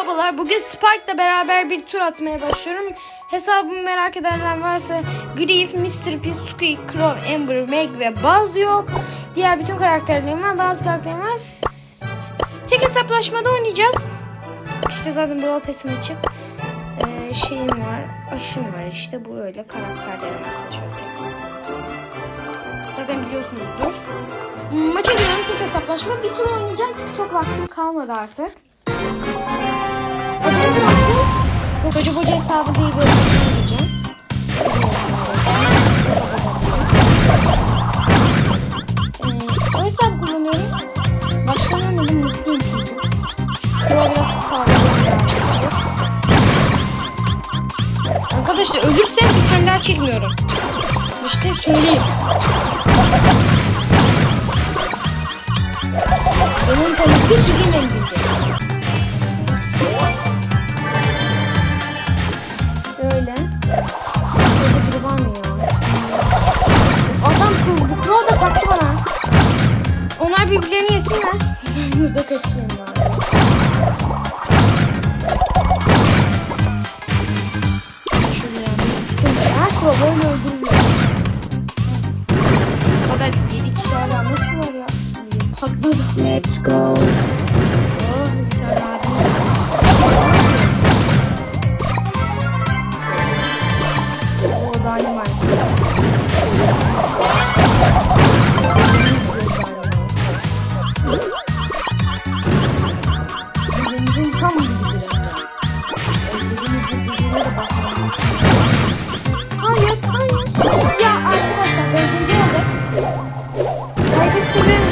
Merhabalar. Bugün Spike'la beraber bir tur atmaya başlıyorum. Hesabımı merak edenler varsa Griff, Mr. P, Squeak, Crow, Amber, Meg ve Buzz yok. Diğer bütün karakterlerim var. Bazı karakterim var. Tek hesaplaşmada oynayacağız. İşte zaten Brawl Pass'im açık. Ee, şeyim var. Aşım var işte. Bu öyle karakterlerim var. Şöyle tek tek tek. Zaten biliyorsunuzdur. Maça giren tek hesaplaşma. Bir tur oynayacağım çünkü çok vaktim kalmadı artık. Koca koca hesabı değil böyle bir şey. Ee, o hesabı kullanıyorum. Baştan oynadım mutluyum çünkü. Kral biraz sağlayacağım. Arkadaşlar ölürsem bir daha çekmiyorum. İşte söyleyeyim. Benim panikli çizgim attı bana. Onlar birbirlerini yesinler. Burada kaçayım bari. Şuraya düştüm ya. Kovalı öldürmüyor. Bu kadar 7 kişi hala nasıl var ya? Patladı. Let's go. Oh, Dynamite. Birbirimizin tam gibi Birbirimizin birbirine de bakmamız. Hayır, hayır. Ya arkadaşlar.